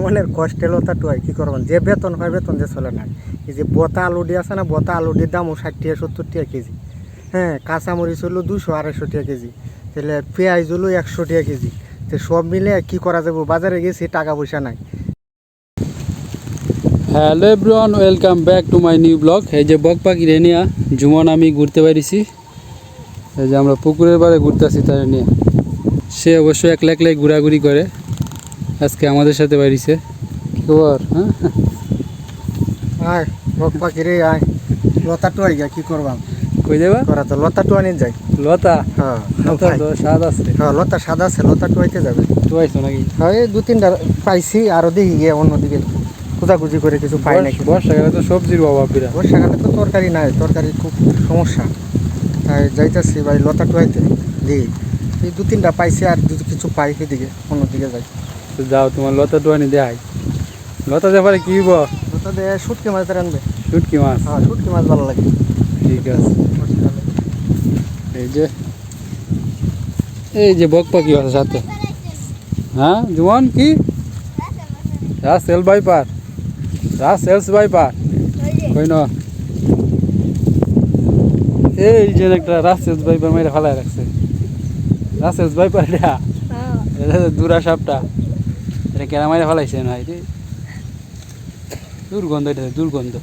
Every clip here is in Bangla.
মনের কষ্টে লতা টুয়াই কি করবেন? যে বেতন হয় বেতন, যে চলে না। এই যে বতা আলুডি আছে না, বতা আলুডির দামও ষাট টাকা সত্তর টাকা কেজি। হ্যাঁ কাঁচামরিচ হলো দুশো আড়াইশো টাকা কেজি। তাহলে পেঁয়াজ হলো একশো টাকা কেজি। তো সব মিলে কি করা যাবে? বাজারে গেছি, টাকা পয়সা নাই। Hello everyone, welcome back to my new blog. এই যে বক পাখি রেনিয়া জুমন আমি ঘুরতে পারিছি এই যে আমরা পুকুরের বারে ঘুরতেছি তার নিয়ে। সে অবশ্য একলা একলাই ঘোরাঘুরি করে। আজকে আমাদের সাথে বাড়িছে। কি খবর হ্যাঁ? আয় বক পাখি রে আয়। লতা টুয়াই কি করবাম কই দেবা করা তো লতা টুয়ানি যাই। লতা? হ্যাঁ লতা তো স্বাদ আছে। হ্যাঁ লতা সাদা আছে লতা টুয়াইতে যাবে। নাকি? হ্যাঁ এই দু তিনটা পাইছি আরও দেখি গিয়ে অন্যদিকে খোঁজাখুঁজি করে কিছু পাই নাকি। বর্ষাকালে তো সবজির অভাব বিরাট। বর্ষাকালে তো তরকারি নাই তরকারি খুব সমস্যা। তাই যাইতেছি ভাই লতা টুয়াইতে দিই এই দু তিনটা পাইছি আর যদি কিছু পাই সেদিকে অন্যদিকে যাই। তো যাও তোমার লতা টুয়ানি দেয়। লতা দেখারে কি হইব? লতা দিয়ে শুটকি মাছ রানবে শুটকি মাছ? হ্যাঁ শুটকি মাছ ভালো লাগে। ঠিক আছে। এই যে এই যে বক পাখি আছে সাথে। হ্যাঁ জুমন কি? রাসেল বাইপার রাসেলস বাইপার কই ন? এই যে একটা রাসেলস বাইপার মেরে ফেলায় রাখছে। রাসেলস বাইপার এটা? এটা তো দুরা সাপটা। এটা কেনা মাইরে ফেলাইছে না রে দুর্গন্ধ এটা দুর্গন্ধ।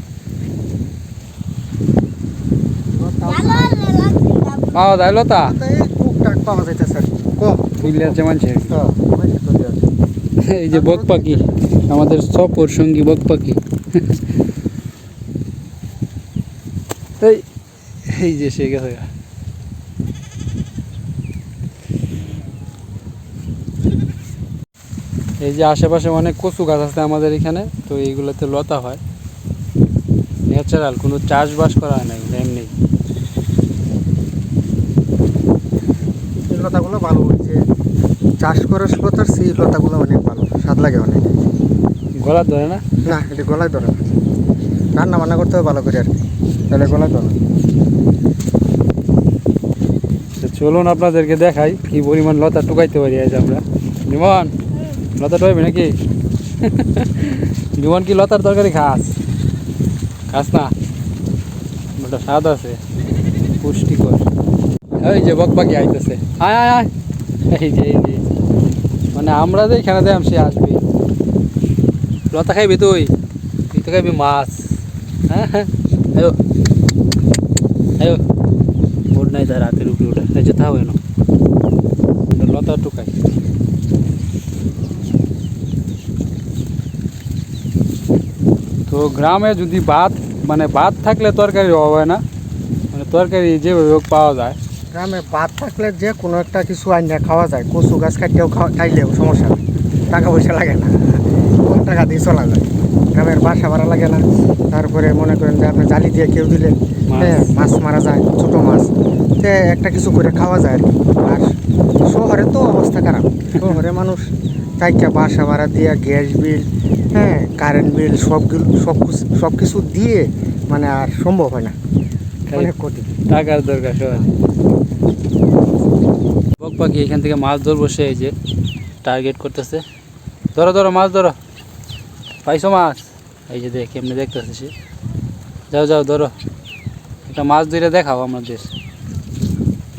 পাওয়া যায় লতা? আছে আছে। এই যে বক পাখি, আমাদের সফর সঙ্গী বক পাখি। এই যে সে গেছে। এই যে আশেপাশে অনেক কচু গাছ আছে আমাদের এখানে তো এইগুলোতে লতা হয়। ন্যাচারাল কোনো চাষবাস করা হয় না এগুলো এমনি। এই লতাগুলো ভালো হয়েছে চাষ করে লতার সেই লতাগুলো অনেক ভালো স্বাদ লাগে অনেক। গলা ধরে না? না এটা গলায় ধরে না। রান্না বান্না করতে হবে ভালো করে আর কি তাহলে গলায় ধরে তো চলুন আপনাদেরকে দেখাই কি পরিমাণ লতা টুকাইতে পারি আজ আমরা। নিমন! লতা টুকাইবি নাকি? নিমন কি লতার তরকারি খাস? খাস না? ওটা স্বাদ আছে। পুষ্টিকর। এই যে বক পাখি আইতেছে। আয় আয় আয়। এই যে এই যে। মানে আমরা যে এখানে দেয় সে আসবে। লতা খাইবি তুই? তুই তো খাইবি মাছ। হ্যাঁ হ্যাঁ। আয়ো। আয়ো। নাই তার হাতের উপরে ওটা যে তাও এনো। লতা টুকাই। তো গ্রামে যদি ভাত মানে ভাত থাকলে তরকারি হবে না। মানে তরকারি যেভাবে হোক পাওয়া যায়। গ্রামে ভাত থাকলে যে কোনো একটা কিছু আইনা খাওয়া যায়। কচু গাছ কাটিয়েও খাওয়া খাইলেও সমস্যা নেই। টাকা পয়সা লাগে না। কম টাকা দিয়ে চলা যায়। গ্রামের বাসা ভাড়া লাগে না। তারপরে মনে করেন যে আপনি জালি দিয়ে কেউ দিলে মাছ। হ্যাঁ মাছ মারা যায় ছোটো মাছ। তে একটা কিছু করে খাওয়া যায় আর কি। আর শহরে তো অবস্থা খারাপ। শহরে মানুষ তাইকা বাসা ভাড়া দিয়ে গ্যাস বিল হ্যাঁ কারেন্ট বিল সবগুলো সব কিছু সব কিছু দিয়ে মানে আর সম্ভব হয় না। অনেক কঠিন। টাকার দরকার সবার। বক পাখি এখান থেকে মাছ ধরবো সে এই যে টার্গেট করতেছে। ধরো ধরো মাছ ধরো। পাইছো মাছ? এই যে দেখ এমনি দেখতেছে সে। যাও যাও ধরো। একটা মাছ ধরে দেখাও আমাদের।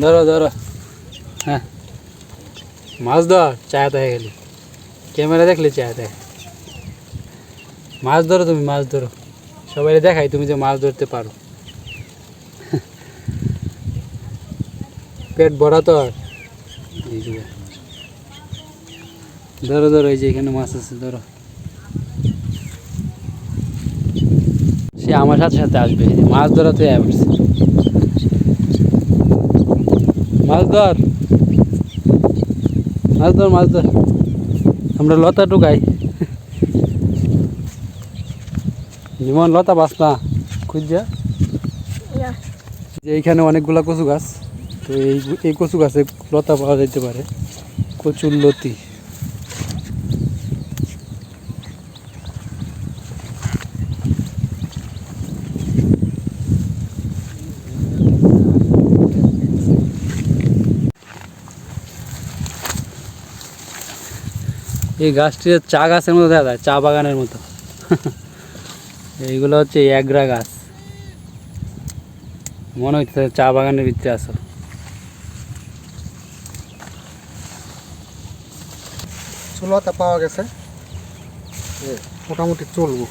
ধরো ধরো। হ্যাঁ। মাছ ধর চায়া গেলি ক্যামেরা দেখলে চায়া দেয় মাছ ধরো তুমি, মাছ ধরো। সবাই দেখাই তুমি যে মাছ ধরতে পারো। পেট ভরা তো ধরো ধরো, এই যে এখানে মাছ আছে, ধরো। সে আমার সাথে সাথে আসবে মাছ ধরাতে মাছ ধর। মাছ ধর মাছ ধর। আমরা লতা টুকাই। যেমন লতা বাস না খুঁজা যে এইখানে অনেকগুলা কচু গাছ তো এই এই কচু গাছে লতা পাওয়া যেতে পারে। কচুর লতি। এই গাছটি চা গাছের মতো দেখা যায় চা বাগানের মতো। এইগুলো হচ্ছে একগ্রা গাছ। মনে হচ্ছে চা বাগানের ভিতরে আসো চুলাতে পাওয়া গেছে। মোটামুটি চলবো।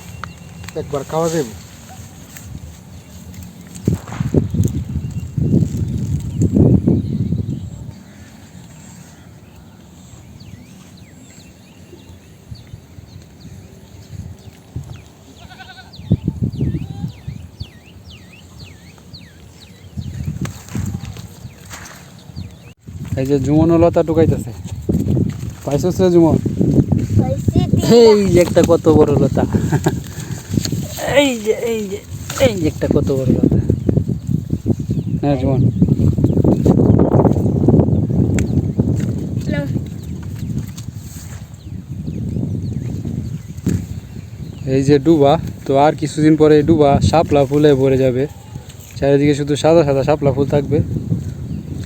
একবার খাওয়া যাবে। এই যে জুমন লতা টুকাইতেছে পাইছিস রে জুমন? এই যে একটা কত বড় লতা। এই যে এই যে এই যে একটা কত বড় লতা। হ্যাঁ জুমন। এই যে ডুবা তো আর কিছুদিন পরে ডুবা শাপলা ফুলে ভরে যাবে। চারিদিকে শুধু সাদা সাদা শাপলা ফুল থাকবে।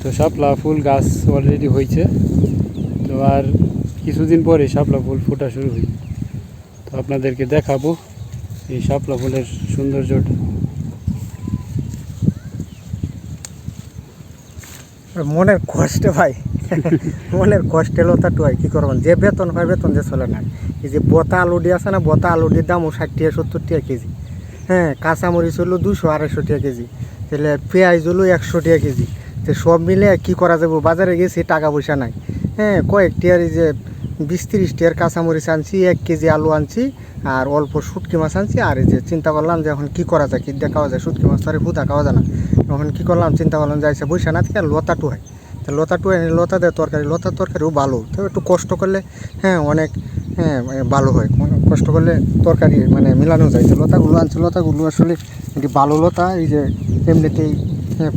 তো শাপলা ফুল গাছ অলরেডি হয়েছে তো আর কিছুদিন পরে শাপলা ফুল ফোটা শুরু হয়ে তো আপনাদেরকে দেখাবো এই শাপলা ফুলের সৌন্দর্যটা। মনের কষ্ট ভাই। মনের কষ্টে লতা টুয়াই কি করবেন? যে বেতন হয় বেতন যে চলে না। এই যে বতা আলুডি আছে না বতা আলুডির দামও ষাট টাকা সত্তর টাকা কেজি। হ্যাঁ কাঁচামরিচ হলো দুশো আড়াইশো টাকা কেজি। তাহলে পেঁয়াজ হলো একশো টাকা কেজি। তো সব মিলে কি করা যাবে? বাজারে গেছি টাকা পয়সা নাই। হ্যাঁ কয়েক টিয়ার যে বিশ তিরিশ টিয়ার কাঁচামরিচ আনছি, এক কেজি আলু আনছি, আর অল্প শুটকি মাছ আনছি, আর এই যে চিন্তা করলাম যে এখন কি করা যায়? কি খাওয়া যায়, শুটকি মাছ তো আর হুদা খাওয়া যায় না। এখন কি করলাম? চিন্তা করলাম যাইছে বৈশা না থেকে লতা টুহাই তো লতা টুহাই লতা দেয় তরকারি লতার তরকারিও ভালো। তো একটু কষ্ট করলে হ্যাঁ অনেক হ্যাঁ ভালো হয়। কষ্ট করলে তরকারি মানে মিলানো যায়। লতাগুলো আনছে, লতাগুলো আসলে এটি ভালো লতা, এই যে এমনিতেই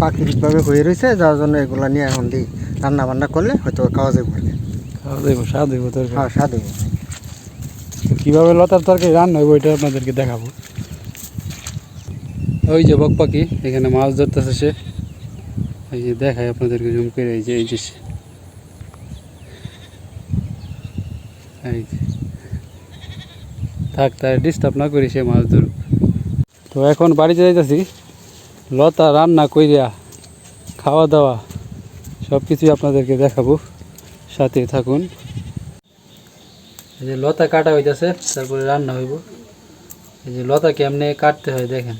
প্রাকৃতিকভাবে হয়ে রয়েছে যার জন্য এগুলো নিয়ে এখন দিই রান্না বান্না করলে হয়তো খাওয়া যাবে আর কি। খাওয়া দেবো স্বাদ তরকারি। হ্যাঁ স্বাদ কীভাবে লতার তরকারি রান্না হবে ওইটা আপনাদেরকে দেখাবো। ওই যে বক পাখি এখানে মাছ ধরতেছে সে। এই যে দেখায় আপনাদেরকে জুম করে এই যে এই যে সে। এই যে। থাক তার ডিস্টার্ব না করি সে মাছ ধরুক। তো এখন বাড়িতে যাইতেছি। লতা রান্না কইরা খাওয়া দাওয়া সব কিছুই আপনাদেরকে দেখাবো। সাথে থাকুন। এই যে লতা কাটা হইতেছে তারপরে রান্না হইব। এই যে লতা কেমনে কাটতে হয় দেখেন।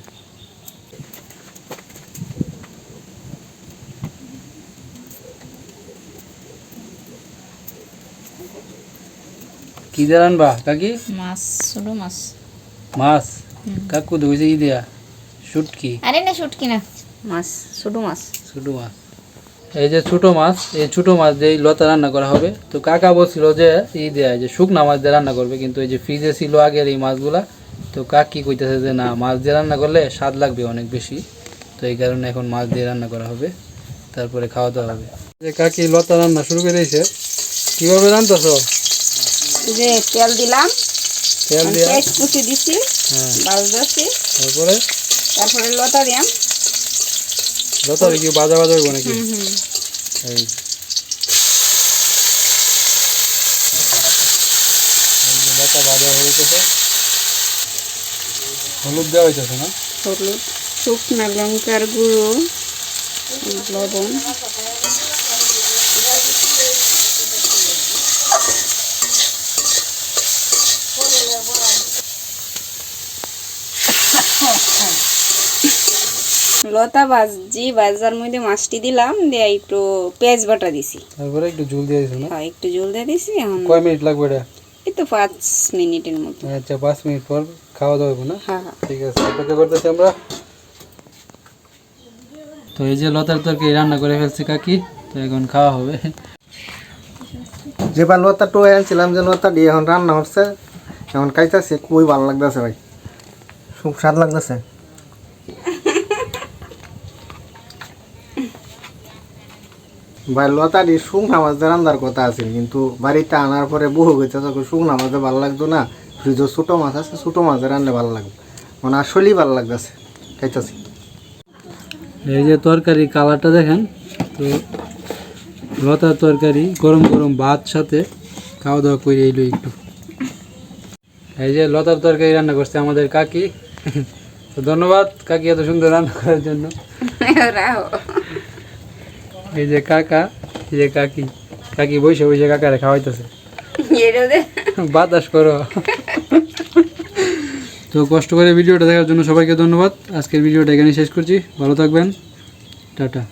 কি দিয়ে রানবা কাকি? মাছ ছোট মাছ। মাছ? কাকু ধুইছে কি দিয়া? শুটকি? আরে না শুটকি না। মাছ ছোট মাছ। ছোট মাছ। এই যে ছোট মাছ এই ছোট মাছ দিয়ে লতা রান্না করা হবে। তো কাকা বলছিল যে ই দেয় যে শুকনা মাছ দিয়ে রান্না করবে কিন্তু এই যে ফ্রিজে ছিল আগের এই মাছগুলা তো কাকি কইতেছে যে না মাছ দিয়ে রান্না করলে স্বাদ লাগবে অনেক বেশি। তো এই কারণে এখন মাছ দিয়ে রান্না করা হবে। তারপরে খাওয়া দাওয়া হবে যে কাকি লতা রান্না শুরু করে দিয়েছে। কীভাবে রান্নতেছ এই যে তেল দিলাম। তেল দিয়া? কুচি দিছি হ্যাঁ। তারপরে? তারপরে লতা দিয়াম। লতা কি বাজা বাজা হইব নাকি? হুম হুম। এই। এই লতা বাজা হয়ে গেছে। হলুদ দেওয়া হইতেছে না? হলুদ শুকনা লঙ্কার গুঁড়ো লবণ। লতা ভাজি ভাজার মধ্যে মাছটি দিলাম দিয়ে একটু পেঁয়াজ বাটা দিছি। তারপরে একটু ঝুল দিয়ে দিছো না? হ্যাঁ একটু জল দিয়ে দিছি এখন কয় মিনিট লাগবে এটা? এই তো পাঁচ মিনিটের মতো। আচ্ছা পাঁচ মিনিট পর খাওয়া দাওয়া হবে না? হ্যাঁ হ্যাঁ। ঠিক আছে অপেক্ষা করতেছি আমরা। তো এই যে লতার তরকারি রান্না করে ফেলছি কাকি তো এখন খাওয়া হবে। যেবার লতা টুহাই আনছিলাম যে লতা দিয়ে এখন রান্না হচ্ছে এখন খাইতেছে খুবই ভালো লাগতেছে ভাই। খুব স্বাদ লাগতেছে। ভাই লতা দিয়ে শুকনা মাছ দিয়ে রান্নার কথা আছে কিন্তু বাড়িতে আনার পরে বহু গেছে তখন শুকনা মাছ ভালো লাগতো না। ফ্রিজে ছোটো মাছ আছে ছোটো মাছ দিয়ে রান্না ভালো লাগবে। মানে আসলেই ভালো লাগতেছে খাইতেছি। এই যে তরকারি কালারটা দেখেন তো লতার তরকারি গরম গরম ভাত সাথে খাওয়া দাওয়া করে এলো একটু। এই যে লতার তরকারি রান্না করছে আমাদের কাকি। তো ধন্যবাদ কাকি এত সুন্দর রান্না করার জন্য। রাও। এই যে কাকা এই যে কাকি। কাকি বসে বসে কাকারে খাওয়াইতেছে। বাতাস করো। তো কষ্ট করে ভিডিওটা দেখার জন্য সবাইকে ধন্যবাদ। আজকের ভিডিওটা এখানে শেষ করছি। ভালো থাকবেন। টাটা।